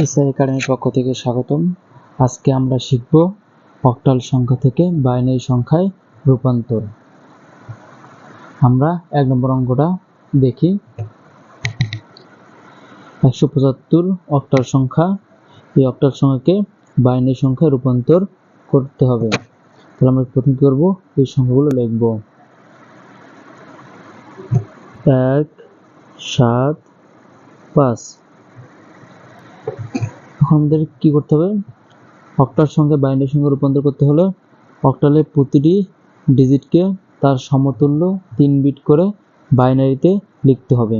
SI একাডেমির পক্ষ থেকে স্বাগতম। আজকে আমরা শিখব অক্টাল সংখ্যা থেকে বাইনারি সংখ্যায় রূপান্তর। আমরা এক নম্বর অঙ্কটা দেখি। একশো পঁচাত্তর অক্টাল সংখ্যা। এই অক্টাল সংখ্যাকে বাইনারি সংখ্যায় রূপান্তর করতে হবে। তাহলে আমরা প্রথম কী করব? এই সংখ্যাগুলো লিখব। এক, সাত, পাঁচ। আমাদের কি করতে হবে? অক্টাল সংখ্যা বাইনারি সংখ্যা রূপান্তর করতে হলে অক্টালের প্রতিটি ডিজিটকে তার সমতুল্য তিন বিট করে বাইনারিতে লিখতে হবে।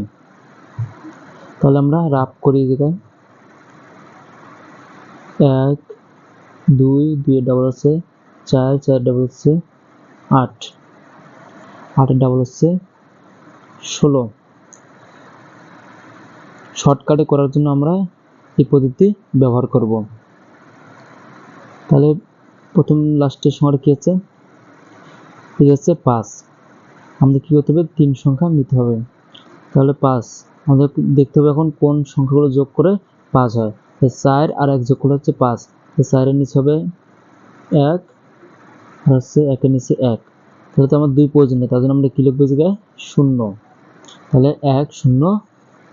তাহলে আমরা রাপ করি জায়গায়। এক, দুই দুই ডাবল হচ্ছে চার চার ডাবল হচ্ছে আট। আটের ডাবল হচ্ছে ষোলো। শর্টকাটে করার জন্য আমরা এই পদ্ধতি ব্যবহার করব। তাহলে প্রথম লাস্টের সংখ্যাটা কী হচ্ছে? ঠিক আছে পাঁচ। আমাদের কী করতে হবে? তিন সংখ্যা নিতে হবে। তাহলে পাঁচ। আমাদের দেখতে হবে এখন কোন সংখ্যাগুলো যোগ করে পাঁচ হয়। চার আর এক যোগ করে হচ্ছে পাঁচ। চারের নিচে হবে এক আর হচ্ছে একের নিচে এক। তাহলে তো আমার দুই প্রয়োজন নেই, তার জন্য আমরা কী লিখব জায়গায়? শূন্য। তাহলে এক, শূন্য,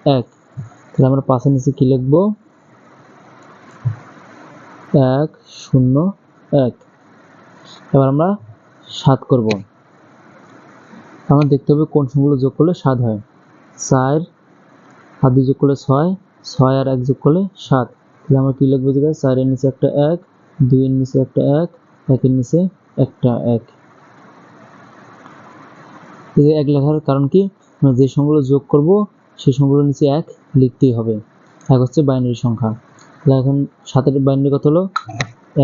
এক। তাহলে আমরা পাঁচের নিচে কী লিখব? এক, শূন্য, এক। এবার আমরা সাত করব। আমরা দেখতে হবে কোন সংখ্যাগুলো যোগ করলে সাত হয়। চার আর দুই যোগ করলে ছয় ছয় আর এক যোগ করলে সাত। তাহলে আমরা কী লিখব জায়গায় চারের নিচে একটা এক, দুইয়ের নিচে একটা এক, একের নিচে একটা এক। এক লেখার কারণ কি? আমরা যে সংখ্যাগুলো যোগ করব সেই সংখ্যাগুলোর নিচে এক লিখতেই হবে। এক হচ্ছে বাইনারি সংখ্যা। এখন সাতের বাইনারি কত হলো?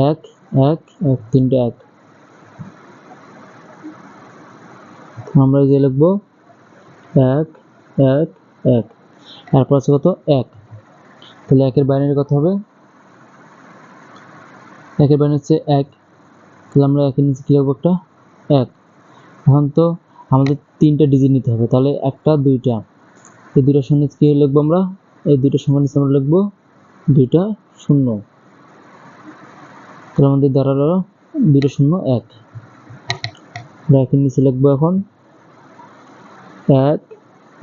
এক এক এক, তিনটে এক। আমরা যে লিখব এক এক এক। এরপর আছে কত? এক। তাহলে একের বাইনারি কত হবে? একের বাইনারি হচ্ছে এক। তাহলে আমরা একের নিচে কী লিখব একটা? এক। এখন তো আমাদের তিনটা ডিজিট নিতে হবে। তাহলে একটা, দুইটা। এই দুইটার সঙ্গে কী লিখব আমরা? এই দুইটার সঙ্গে নিচে আমরা লিখব দুইটা শূন্য। তাহলে আমাদের দাঁড়াল দুইটা শূন্য, এক। একের নিচে লিখব এখন, এক,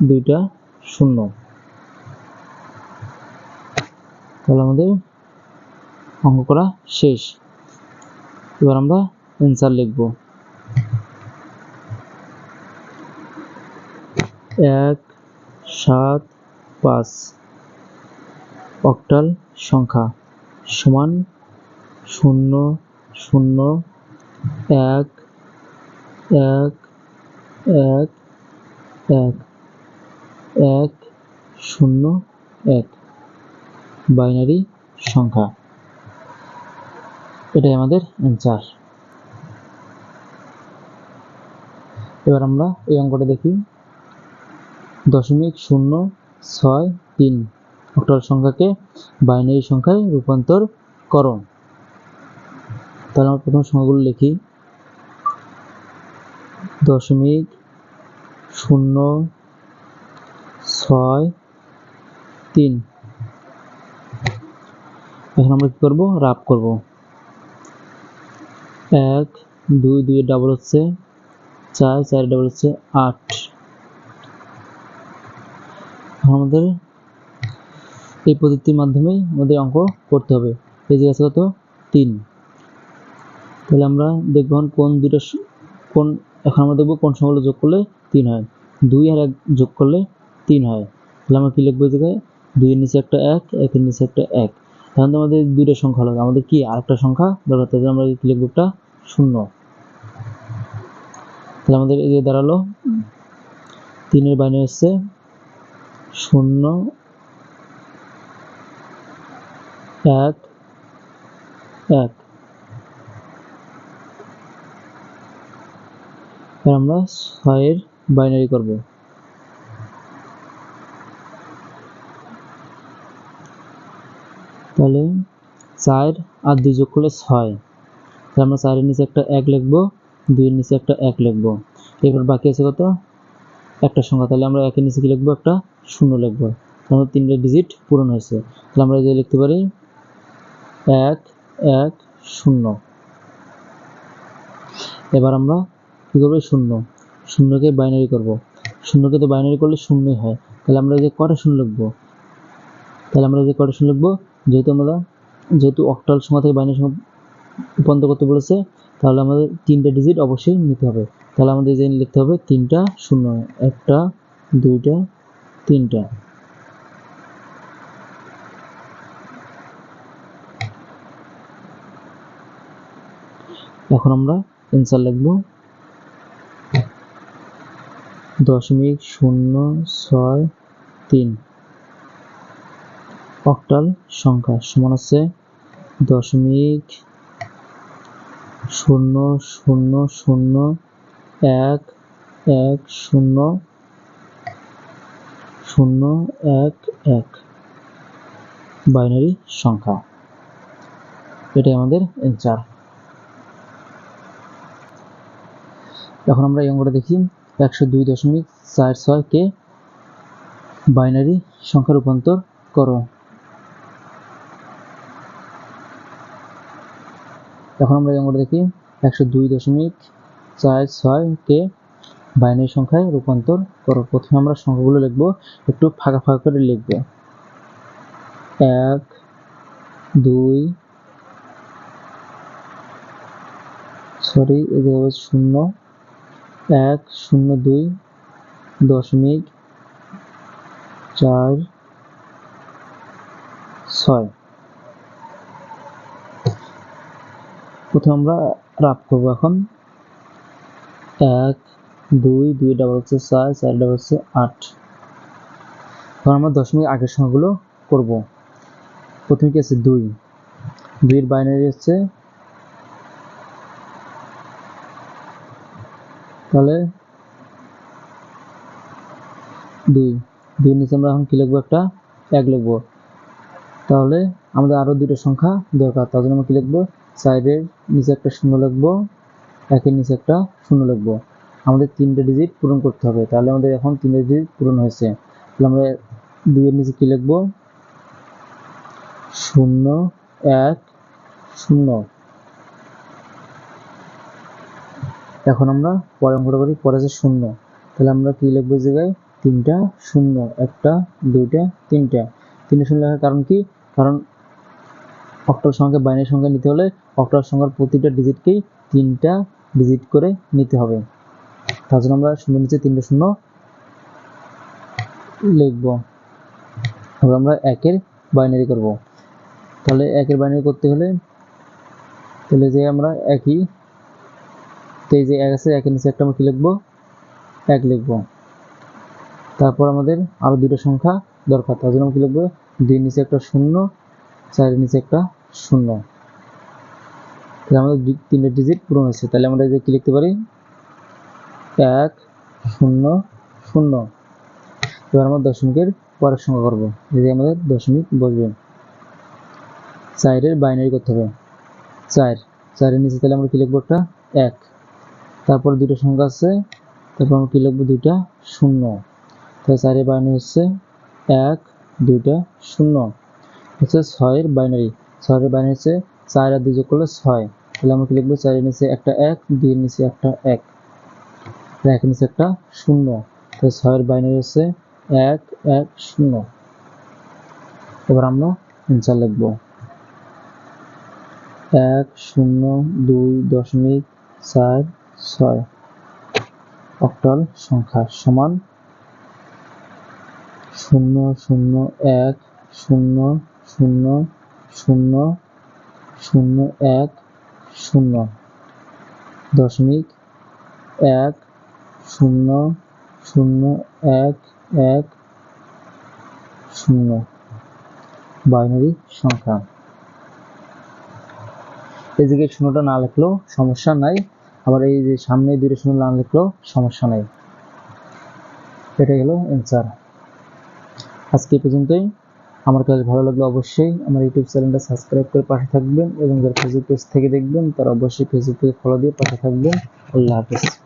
দুইটা, শূন্য। তাহলে আমাদের অঙ্ক করা শেষ। এবার আমরা অ্যান্সার লিখব। এক, সাত, পাঁচ। অক্টাল সংখ্যা সমান শূন্য শূন্য এক এক এক এক এক, শূন্য, এক। বাইনারি সংখ্যা। এটাই আমাদের অ্যান্সার এবার আমরা এই অঙ্কটা দেখি। দশমিক শূন্য ছয় তিন। অক্টাল সংখ্যাকে বাইনারি সংখ্যায় রূপান্তর করো। তাহলে আমরা প্রথম সংখ্যাগুলো লিখি। দশমিক শূন্য ছয় তিন। এখন আমরা কী করব? রাপ করব। এক, দুই দুই ডাবল হচ্ছে চার চার ডাবল হচ্ছে আট। আমাদের এই পদ্ধতির মাধ্যমে আমাদের অঙ্ক করতে হবে। যে আছে কত? তিন। তাহলে আমরা দেখব কোন দুটো কোন এখন আমরা দেখব কোন সংখ্যাগুলো যোগ করলে তিন হয়। দুই আর এক যোগ করলে তিন হয়। তাহলে আমরা কী লিখব জায়গায়? দুইয়ের নিচে একটা এক, একের নিচে একটা এক। তাহলে তো আমাদের দুইটা সংখ্যা হলো। আমাদের কি আরেকটা সংখ্যা দরকার তাহলে আমরা কী লিখব একটা শূন্য। তাহলে আমাদের এই যে দাঁড়াল। তিনের বাইরে হচ্ছে শূন্য এক এক। আমরা ছয়ের বাইনারি করব। তাহলে চার আর দুই যোগ করলে ছয়। আমরা চারের নিচে একটা এক লিখব, দুইয়ের নিচে একটা এক লিখব। এরপর বাকি আছে কত? একটা সংখ্যা। তাহলে আমরা একের নিচে কি লিখব? একটা শূন্য লিখব। তাহলে তিনটা ডিজিট পূরণ হয়েছে। তাহলে আমরা যে লিখতে পারি এক এক, শূন্য। এবার আমরা কী করব? শূন্য। শূন্যকে বাইনারি করব। শূন্যকে তো বাইনারি করলে শূন্যই হয়। তাহলে আমরা যে কটা শূন্য লিখব? তাহলে আমরা যে কটা শূন্য লিখব? যেহেতু আমরা যেহেতু অক্টাল সংখ্যা থেকে বাইনারি সংখ্যা রূপান্তর করতে বলেছে, তাহলে আমাদের তিনটা ডিজিট অবশ্যই নিতে হবে। তাহলে আমাদের যে লিখতে হবে, তিনটা শূন্য। একটা, দুইটা, তিনটা। এখন আমরা অ্যান্সার লিখব দশমিক শূন্য ছয় তিন। অক্টাল সংখ্যা সমান আছে দশমিক শূন্য শূন্য শূন্য এক এক শূন্য শূন্য এক এক। বাইনারি সংখ্যা। এটাই আমাদের অ্যান্সার এখন আমরা এই অঙ্কটা দেখি। একশো দুই দশমিক চার ছয়কে বাইনারি সংখ্যা রূপান্তর করো। এখন আমরা এই অঙ্কটা দেখি। একশো দুই দশমিক চার ছয়কে বাইনারি সংখ্যায় রূপান্তর করো। প্রথমে আমরা সংখ্যাগুলো লিখব, একটু ফাঁকা ফাঁকা করে লিখব। এক, দুই, সরি এদিকে হবে শূন্য। এক শূন্য দুই দশমিক চার ছয়। প্রথমে আমরা রাফ করব এখন। এক, দুই দুই ডাবল হচ্ছে চার চার ডাবল হচ্ছে আট। এখন আমরা দশমিক আগের সংখ্যাগুলো করব। প্রথমে কি আছে? দুই। দুইয়ের বাইনারি হচ্ছে তাহলে দুই। দুই নিচে আমরা এখন কি লিখব একটা? এক লিখব। তাহলে আমাদের আরও দুটো সংখ্যা দরকার। তার জন্য আমরা কী লিখব? সাইডের নিচে একটা শূন্য লিখব, একের নিচে একটা শূন্য লিখব। আমাদের তিনটে ডিজিট পূরণ করতে হবে। তাহলে আমাদের এখন তিনটে ডিজিট পূরণ হয়েছে। তাহলে আমরা দুইয়ের নিচে কী লিখব? শূন্য, এক, শূন্য। এখন আমরা পরে অঙ্কটা করি পরে আছে শূন্য, তাহলে আমরা কি লিখব জায়গায়? তিনটা শূন্য, একটা, দুইটা, তিনটা। তিনটা শূন্য লেখার কারণ কি? কারণ অক্টাল সংখ্যা বাইনারি সংখ্যা নিতে হলে অক্টাল সংখ্যার প্রতিটা ডিজিটকেই তিনটা ডিজিট করে নিতে হবে। তার জন্য আমরা শূন্য নিচে তিনটা শূন্য লিখব। এবার আমরা একের বাইনারি করব। তাহলে একের বাইনারি করতে হলে, তাহলে যে আমরা একই তো এই যে এক আছে একের নিচে একটা আমরা কি লিখব? এক লিখব। তারপর আমাদের আরও দুটো সংখ্যা দরকার, তার জন্য আমরা কি লিখব? দুই নিচে একটা শূন্য চারের নিচে একটা শূন্য। তাহলে আমাদের তিনটে ডিজিট পূরণ হয়েছে। তাহলে আমরা যে কি লিখতে পারি? এক, শূন্য শূন্য। এবার আমরা দশমিকের পরের সংখ্যা করব। এই যে আমাদের দশমিক বসবে। চারের বাইনারি করতে হবে। চার। চারের নিচে তাহলে আমরা কি লিখব একটা? এক। তারপর দুটো সংখ্যা আছে, তারপর আমরা কি লিখব? দুইটা শূন্য। তাহলে চারের বাইনারি হচ্ছে এক, দুইটা শূন্য। হচ্ছে ছয়ের বাইনারি ছয়ের বাইনারি হচ্ছে চার আর দুই যোগ করলে ছয়। তাহলে আমরা কি লিখব? চারের নিচে একটা এক, দুইয়ের নিচে একটা এক। একের নিচে একটা শূন্য। তাহলে ছয়ের বাইনারি হচ্ছে এক এক, শূন্য। এবার আমরা অ্যান্সার লিখব। এক, শূন্য, দুই, দশমিক, চার ছয় অক্টাল সংখ্যা সমান শূন্য শূন্য এক শূন্য শূন্য শূন্য শূন্য এক শূন্য দশমিক এক শূন্য শূন্য এক এক শূন্য বাইনারি সংখ্যা। এদিকে দিকে শূন্যটা না লিখলেও সমস্যা নাই। আবার এই যে সামনে দুটো শূন্য না লিখলেও সমস্যা নেই। এটাই হলো অ্যান্সার আজকে পর্যন্তই। আমার কাছে ভালো লাগল অবশ্যই আমার ইউটিউব চ্যানেলটা সাবস্ক্রাইব করে পাশে থাকবেন এবং যারা ফেসবুক পেজ থেকে দেখবেন, তারা অবশ্যই ফেসবুক থেকে ফলো দিয়ে পাশে থাকবেন। আল্লাহ হাফেজ।